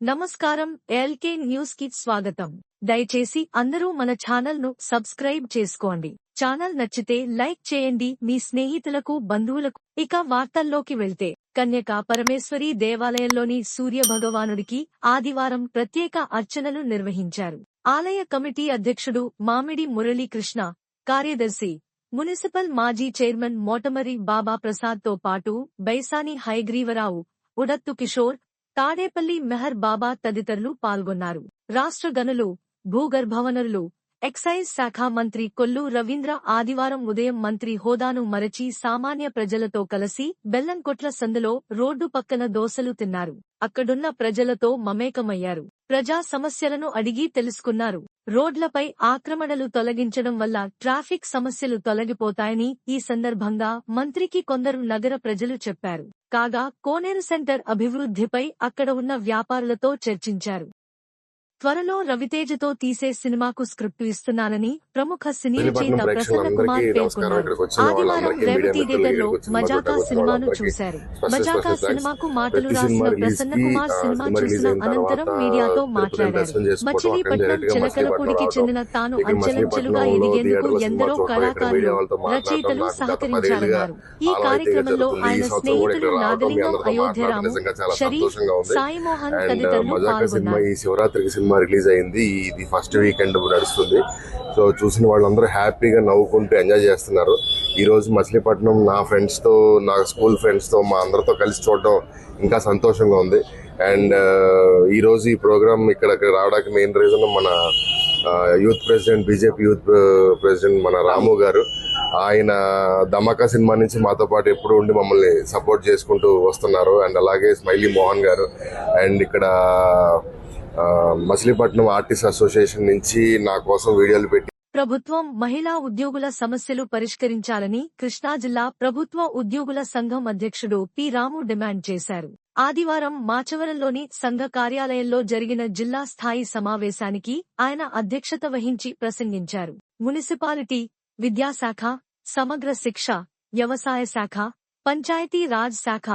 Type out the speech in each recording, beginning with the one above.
నమస్కారం ఎల్కే న్యూస్కి స్వాగతం. దయచేసి అందరూ మన ఛానల్ను సబ్స్క్రైబ్ చేసుకోండి. ఛానల్ నచ్చితే లైక్ చేయండి. మీ స్నేహితులకు బంధువులకు. ఇక వార్తల్లోకి వెళ్తే కన్యక పరమేశ్వరి దేవాలయంలోని సూర్య భగవానుడికి ఆదివారం ప్రత్యేక అర్చనలు నిర్వహించారు. ఆలయ కమిటీ అధ్యక్షుడు మామిడి మురళీకృష్ణ కార్యదర్శి మున్సిపల్ మాజీ చైర్మన్ మోటమరి బాబా ప్రసాద్తో పాటు బైసాని హైగ్రీవరావు ఉడత్తు కిషోర్ తాడేపల్లి మెహర్ బాబా తదితరులు పాల్గొన్నారు. రాష్ట్ర గనులు భూగర్భవనరులు ఎక్సైజ్ శాఖ మంత్రి కొల్లు రవీంద్ర ఆదివారం ఉదయం మంత్రి హోదాను మరచి సామాన్య ప్రజలతో కలిసి బెల్లంకొట్ల సందులో రోడ్డు పక్కన దోసలు తిన్నారు. అక్కడున్న ప్రజలతో మమేకమయ్యారు. ప్రజా సమస్యలను అడిగి తెలుసుకున్నారు. రోడ్లపై ఆక్రమణలు తొలగించడం వల్ల ట్రాఫిక్ సమస్యలు తొలగిపోతాయని ఈ సందర్భంగా మంత్రికి కొందరు నగర ప్రజలు చెప్పారు. కాగా కోనేరు సెంటర్ అభివృద్ధిపై అక్కడ ఉన్న వ్యాపారులతో చర్చించారు. త్వరలో రవితేజతో తీసే సినిమాకు స్క్రిప్టు ఇస్తున్నానని ప్రముఖ సినీ రచయిత ప్రసన్న కుమార్. పేర్కొన్నారు ఆదివారం రేవతి మిత్రులకి, సినిమా మజాకా సినిమాను చూశారు మజాకా సినిమాకు. మాటలు రాసిన ప్రసన్న కుమార్ సినిమా చూసిన అనంతరం మీడియాతో మాట్లాడారు మచిలీపట్నం చిలకలపూడికి చెందిన తాను అంచెలంచెలుగా ఎదిగేందుకు ఎందరో కళాకారులు రచయితలు సహకరించారన్నారు ఈ కార్యక్రమంలో ఆయన మీ నాగలింగం అయోధ్యరాము షరీఫ్ సంతోషంగా ఉంది. సాయి మోహన్ అండ్ తదితరులు పాల్గొన్నారు సినిమా రిలీజ్ అయింది. ఇది ఫస్ట్ వీకెండ్ నడుస్తుంది. సో చూసిన వాళ్ళందరూ హ్యాపీగా నవ్వుకుంటూ ఎంజాయ్ చేస్తున్నారు. ఈరోజు మచిలీపట్నం నా ఫ్రెండ్స్తో నా స్కూల్ ఫ్రెండ్స్తో మా అందరితో కలిసి చూడడం ఇంకా సంతోషంగా ఉంది. అండ్ ఈరోజు ఈ ప్రోగ్రామ్ ఇక్కడ రావడానికి మెయిన్ రీజన్ మన youth president BJP youth president మన రాము గారు. ఆయన ధమాకా సినిమా నుంచి మాతో పాటు ఎప్పుడు ఉండి మమ్మల్ని సపోర్ట్ చేసుకుంటూ వస్తున్నారు. అండ్ అలాగే స్మైలీ మోహన్ గారు. అండ్ ఇక్కడ మచిలీపట్నం ఆర్టిస్ట్ అసోసియేషన్ నుంచి నా కోసం వీడియోలు పెట్టి ప్రభుత్వం మహిళా ఉద్యోగుల సమస్యలు పరిష్కరించాలని కృష్ణా జిల్లా ప్రభుత్వ ఉద్యోగుల సంఘం అధ్యక్షుడు పి రాము డిమాండ్ చేశారు. ఆదివారం మాచవరంలోని సంఘ కార్యాలయంలో జరిగిన జిల్లా స్థాయి సమావేశానికి ఆయన అధ్యక్షత వహించి ప్రసంగించారు. మున్సిపాలిటీ విద్యాశాఖ సమగ్ర శిక్ష వ్యవసాయ శాఖ పంచాయతీ రాజ్ శాఖ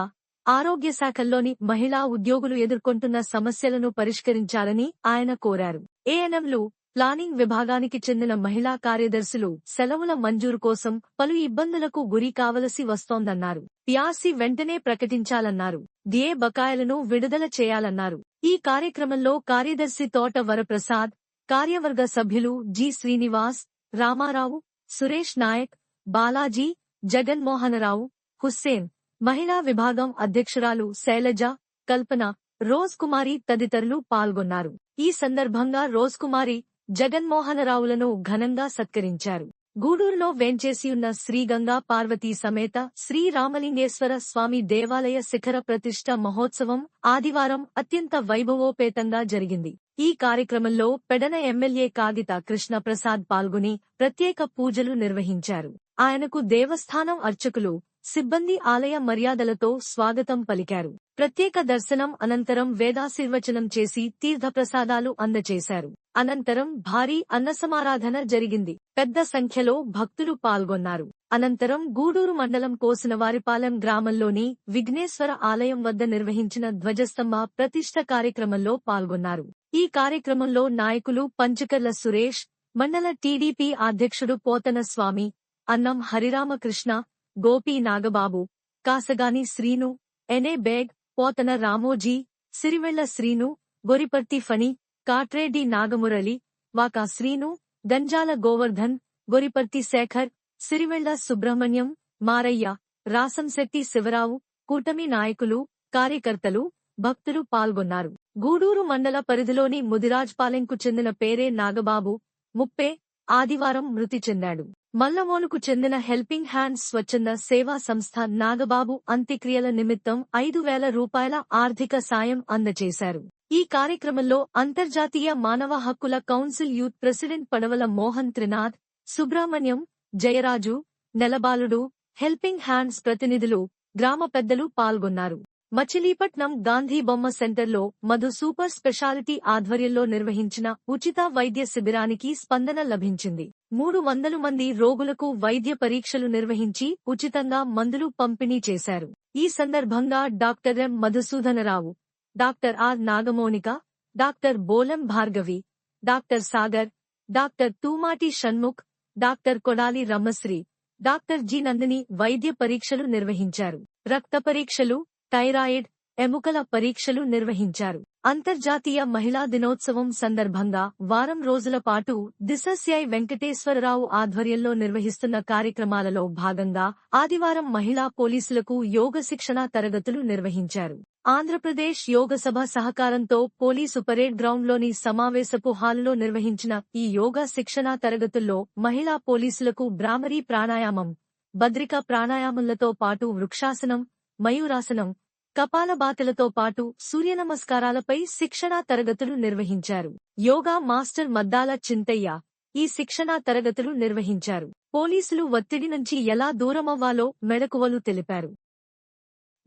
ఆరోగ్య శాఖల్లోని మహిళా ఉద్యోగులు ఎదుర్కొంటున్న సమస్యలను పరిష్కరించాలని ఆయన కోరారు. ఏఎన్ఎంలు ప్లానింగ్ విభాగానికి చెందిన మహిళా కార్యదర్శులు సెలవుల మంజూరు కోసం పలు ఇబ్బందులకు గురి కావలసి వస్తోందన్నారు. ప్యాసి వెంటనే ప్రకటించాలన్నారు. దియే బకాయిలను విడుదల చేయాలన్నారు. ఈ కార్యక్రమంలో కార్యదర్శి తోట వరప్రసాద్ కార్యవర్గ సభ్యులు జి శ్రీనివాస్ రామారావు సురేష్ నాయక్ బాలాజీ జగన్మోహనరావు హుస్సేన్ మహిళా విభాగం అధ్యక్షురాలు శైలజ కల్పన రోజ్ కుమారి తదితరులు పాల్గొన్నారు. ఈ సందర్భంగా రోజ్ కుమారి జగన్మోహనరావులను ఘనంగా సత్కరించారు. గూడూరులో వేంచేసియున్న శ్రీగంగా పార్వతీ సమేత శ్రీరామలింగేశ్వర స్వామి దేవాలయ శిఖర ప్రతిష్ఠ మహోత్సవం ఆదివారం అత్యంత వైభవోపేతంగా జరిగింది. ఈ కార్యక్రమంలో పెడన ఎమ్మెల్యే కాగిత కృష్ణప్రసాద్ పాల్గొని ప్రత్యేక పూజలు నిర్వహించారు. ఆయనకు దేవస్థానం అర్చకులు సిబ్బంది ఆలయ మర్యాదలతో స్వాగతం పలికారు. ప్రత్యేక దర్శనం అనంతరం వేదాశీర్వచనం చేసి తీర్థప్రసాదాలు అందచేశారు. అనంతరం భారీ అన్నసమారాధన జరిగింది. పెద్ద సంఖ్యలో భక్తులు పాల్గొన్నారు. అనంతరం గూడూరు మండలం కోసినవారిపాలెం గ్రామంలోని విఘ్నేశ్వర ఆలయం వద్ద నిర్వహించిన ధ్వజస్తంభ ప్రతిష్ట కార్యక్రమంలో పాల్గొన్నారు. ఈ కార్యక్రమంలో నాయకులు పంచకర్ల సురేష్ మండల టీడీపీ అధ్యక్షుడు పోతన స్వామి అన్నం హరిరామకృష్ణ గోపి నాగబాబు కాసగాని శ్రీను ఎనే బేగ్ పోతన రామోజీ సిరివెళ్ళ శ్రీను గొరిపర్తి ఫణి కాట్రేడి నాగమురళి వాకా శ్రీను గంజాల గోవర్ధన్ గొరిపర్తి శేఖర్ సిరివెళ్ళ సుబ్రహ్మణ్యం మారయ్య రాసంశెట్టి శివరావు కూటమి నాయకులు కార్యకర్తలు భక్తులు పాల్గొన్నారు. గూడూరు మండల పరిధిలోని ముదిరాజ్పాలెంకు చెందిన పేరే నాగబాబు ముప్పే ఆదివారం మృతి చెందాడు. మల్లమోనుకు చెందిన హెల్పింగ్ హ్యాండ్స్ స్వచ్ఛంద సేవా సంస్థ నాగబాబు అంత్యక్రియల నిమిత్తం ఐదు వేల రూపాయల ఆర్థిక సాయం అందజేశారు ఈ కార్యక్రమంలో అంతర్జాతీయ మానవ హక్కుల council youth president Padavala Mohan Trinath Subrahmanyam Jayaraju Nelabaludu helping hands ప్రతినిధులు గ్రామ పెద్దలు పాల్గొన్నారు. మచిలీపట్నం గాంధీ బొమ్మ సెంటర్లో మధు సూపర్ స్పెషాలిటీ ఆధ్వర్యంలో నిర్వహించిన ఉచిత వైద్య శిబిరానికి స్పందన లభించింది. మూడు వందలు మంది రోగులకు వైద్య పరీక్షలు నిర్వహించి ఉచితంగా మందులు పంపిణీ చేశారు. ఈ సందర్భంగా doctor M. Madhusudanarao doctor R. Nagamonika doctor Bolam Bhargavi doctor Sagar doctor Thumati Shanmukh doctor Kodali Rammasri doctor G. Nandini వైద్య పరీక్షలు నిర్వహించారు. రక్త పరీక్షలు థైరాయిడ్ ఎముకల పరీక్షలు నిర్వహించారు. అంతర్జాతీయ మహిళా దినోత్సవం సందర్భంగా వారం రోజుల పాటు దిశస్యాయ్ వెంకటేశ్వరరావు ఆధ్వర్యంలో నిర్వహిస్తున్న కార్యక్రమాలలో భాగంగా ఆదివారం మహిళా పోలీసులకు యోగ శిక్షణ తరగతులు నిర్వహించారు. ఆంధ్రప్రదేశ్ యోగ సభ సహకారంతో పోలీసు పరేడ్ గ్రౌండ్లోని సమావేశపు హాలులో నిర్వహించిన ఈ యోగా శిక్షణా తరగతుల్లో మహిళా పోలీసులకు బ్రామరీ ప్రాణాయామం భద్రిక ప్రాణాయామంలతో పాటు వృక్షాసనం మయూరాసనం. కపాలబాతలతో పాటు సూర్య నమస్కారాలపై శిక్షణా తరగతులు నిర్వహించారు. యోగా మాస్టర్ మద్దాల చింతయ్య ఈ శిక్షణా తరగతులు నిర్వహించారు. పోలీసులు ఒత్తిడి నుంచి ఎలా దూరమవ్వాలో మెళకువలు తెలిపారు.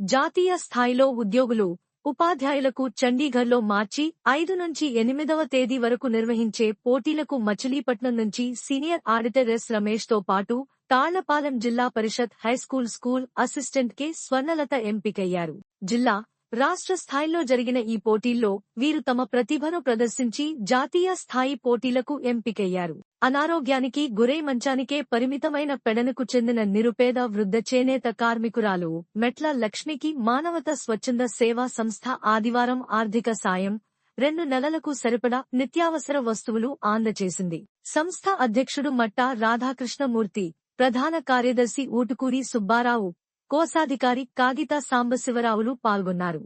జాతీయ స్థాయిలో ఉద్యోగులు ఉపాధ్యాయులకు చండీగఢ్లో మార్చి ఐదు నుంచి ఎనిమిదవ తేదీ వరకు నిర్వహించే పోటీలకు మచిలీపట్నం నుంచి సీనియర్ ఆడిటర్ ఎస్ రమేష్తో పాటు Thallapalem Zilla Parishad high school school assistant K Swarnalatha ఎంపికయ్యారు. జిల్లా రాష్ట్ర స్థాయిలో జరిగిన ఈ పోటీల్లో వీరు తమ ప్రతిభను ప్రదర్శించి జాతీయ స్థాయి పోటీలకు ఎంపికయ్యారు. అనారోగ్యానికి గురై మంచానికే పరిమితమైన పెడనకు చెందిన నిరుపేద వృద్ధ చేనేత కార్మికురాలు మెట్ల లక్ష్మికి మానవత స్వచ్ఛంద సేవా సంస్థ ఆదివారం ఆర్థిక సాయం రెండు నెలలకు సరిపడా నిత్యావసర వస్తువులు అందజేసింది సంస్థ అధ్యక్షుడు మట్టా రాధాకృష్ణమూర్తి ప్రధాన కార్యదర్శి ఊటుకూరి సుబ్బారావు కోశాధికారి కాగిత సాంబశివరావులు పాల్గొన్నారు.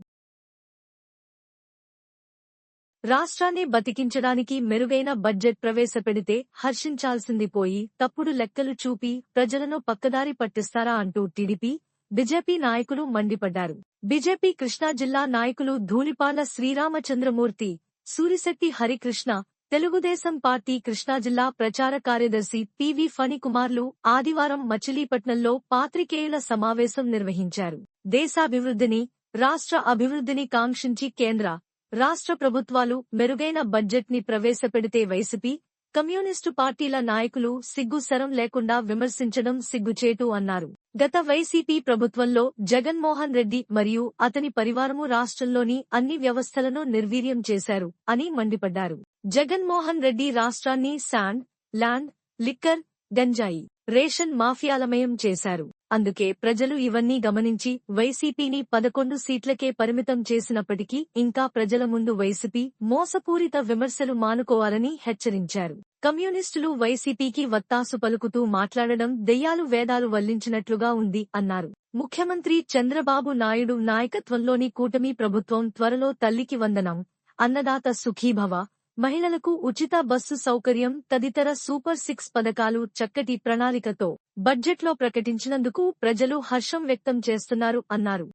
రాష్ట్రాన్ని బతికించడానికి మెరుగైన బడ్జెట్ ప్రవేశపెడితే హర్షించాల్సింది పోయి తప్పుడు లెక్కలు చూపి ప్రజలను పక్కదారి పట్టిస్తారా అంటూ టీడీపీ బీజేపీ నాయకులు మండిపడ్డారు. బీజేపీ కృష్ణా జిల్లా నాయకులు ధూళిపాల శ్రీరామచంద్రమూర్తి సూరిశెట్టి హరికృష్ణ తెలుగుదేశం పార్టీ కృష్ణా జిల్లా ప్రచార కార్యదర్శి పివి ఫణికుమార్లు ఆదివారం మచిలీపట్నంలో పాత్రికేయుల సమావేశం నిర్వహించారు. దేశాభివృద్ధిని రాష్ట్ర అభివృద్ధిని కాంక్షించి కేంద్ర రాష్ట్ర ప్రభుత్వాలు మెరుగైన బడ్జెట్ని ప్రవేశపెడితే వైసీపీ కమ్యూనిస్టు పార్టీల నాయకులు సిగ్గుసరం లేకుండా విమర్శించడం సిగ్గుచేటు అన్నారు. గత వైసీపీ ప్రభుత్వంలో జగన్మోహన్ రెడ్డి మరియు అతని పరివారము రాష్ట్రంలోని అన్ని వ్యవస్థలను నిర్వీర్యం చేశారు అని మండిపడ్డారు. జగన్మోహన్ రెడ్డి రాష్ట్రాన్ని శాండ్ ల్యాండ్ లిక్కర్ గంజాయి రేషన్ మాఫియాలమయం చేశారు. అందుకే ప్రజలు ఇవన్నీ గమనించి వైసీపీని పదకొండు సీట్లకే పరిమితం చేసినప్పటికీ ఇంకా ప్రజల ముందు వైసీపీ మోసపూరిత విమర్శలు మానుకోవాలని హెచ్చరించారు. కమ్యూనిస్టులు వైసీపీకి వత్తాసు పలుకుతూ మాట్లాడడం దెయ్యాలు వేదాలు వల్లించినట్లుగా ఉంది అన్నారు. ముఖ్యమంత్రి చంద్రబాబు నాయుడు నాయకత్వంలోని కూటమి ప్రభుత్వం త్వరలో తల్లికి వందనం అన్నదాత సుఖీభవ మహిళలకు ఉచిత బస్సు సౌకర్యం తదితర సూపర్ సిక్స్ పథకాలు చక్కటి ప్రణాళికతో బడ్జెట్లో ప్రకటించినందుకు ప్రజలు హర్షం వ్యక్తం చేస్తున్నారు అన్నారు.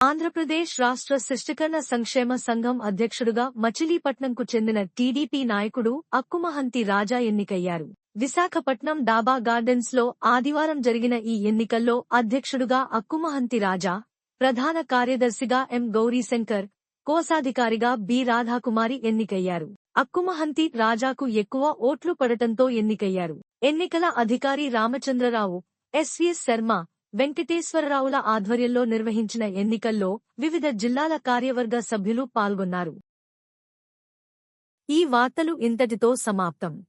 ఆంధ్రప్రదేశ్ రాష్ట్ర శిష్టకరణ సంక్షేమ సంఘం అధ్యక్షుడుగా మచిలీపట్నంకు చెందిన టీడీపీ నాయకుడు అక్కుమహంతి రాజా ఎన్నికయ్యారు. విశాఖపట్నం డాబా గార్డెన్స్లో ఆదివారం జరిగిన ఈ ఎన్నికల్లో అధ్యక్షుడుగా అక్కుమహంతి రాజా ప్రధాన కార్యదర్శిగా ఎం గౌరీశంకర్ కోశాధికారిగా బి. రాధాకుమారి ఎన్నికయ్యారు. అక్కుమహంతి రాజాకు ఎక్కువ ఓట్లు పడటంతో ఎన్నికయ్యారు. ఎన్నికల అధికారి రామచంద్రరావు ఎస్విఎస్ శర్మ వెంకటేశ్వరరావుల ఆధ్వర్యంలో నిర్వహించిన ఎన్నికల్లో వివిధ జిల్లాల కార్యవర్గ సభ్యులు పాల్గొన్నారు. ఈ వార్తలు ఇంతటితో సమాప్తం.